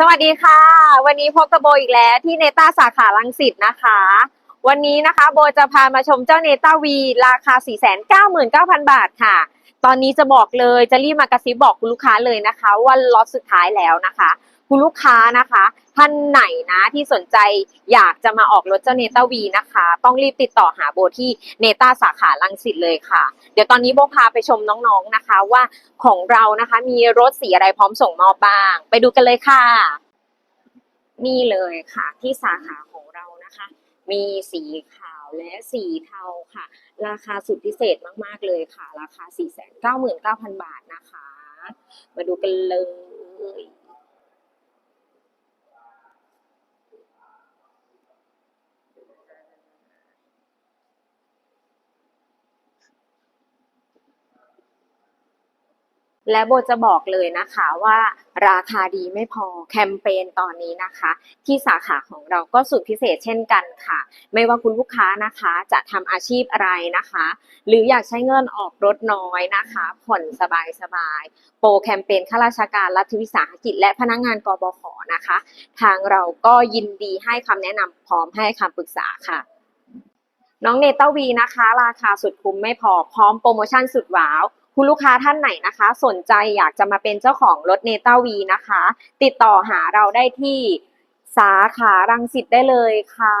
สวัสดีค่ะ วันนี้พบกับโบอีกแล้วที่เนต้าสาขาลังสิตนะคะ วันนี้นะคะโบจะพามาชมเจ้าเนต้าวีราคา 499,000 บาทค่ะ ตอนนี้จะบอกเลยจะรีบมากระซิบบอกคุณลูกค้าเลยนะคะว่าล็อตสุดท้ายแล้วนะคะ คุณลูกค้านะคะ ท่านไหนนะที่สนใจอยากจะมาออกรถเจ้าเนต้าวีนะคะ ต้องรีบติดต่อหาโบที่เนต้าสาขาลังสิตเลยค่ะ เดี๋ยวตอนนี้โบพาไปชมน้องๆนะคะ ว่าของเรานะคะมีรถสีอะไรพร้อมส่งมอบบ้าง ไปดูกันเลยค่ะ นี่เลยค่ะ ที่สาขาของเรานะคะ มีสีขาวและสีเทาค่ะ ราคาสุดพิเศษมากๆเลยค่ะ ราคา 499,000 บาทนะคะ มาดูกันเลย และโบจะบอกเลยนะคะว่าราคาดีไม่พอแคมเปญตอนนี้นะคะ ที่สาขาของเราก็สุดพิเศษเช่นกันค่ะ ไม่ว่าคุณลูกค้านะคะจะทำอาชีพอะไรนะคะ หรืออยากใช้เงินออกรถน้อยนะคะ ผ่อนสบายสบายโปรแคมเปญข้าราชการรัฐวิสาหกิจและพนักงานกบขนะคะ ทางเราก็ยินดีให้คำแนะนำพร้อมให้คำปรึกษาค่ะน้องเนต้าวีนะคะ ราคาสุดคุ้มไม่พอพร้อมโปรโมชั่นสุดว้าว คุณลูกค้าท่านไหนนะคะ สนใจอยากจะมาเป็นเจ้าของรถเนต้าวีนะคะ ติดต่อหาเราได้ที่สาขารังสิตได้เลยค่ะ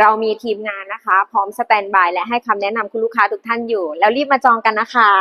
เรามีทีมงานนะคะ พร้อมสแตนบายและให้คำแนะนำคุณลูกค้าทุกท่านอยู่ แล้วรีบมาจองกันนะคะ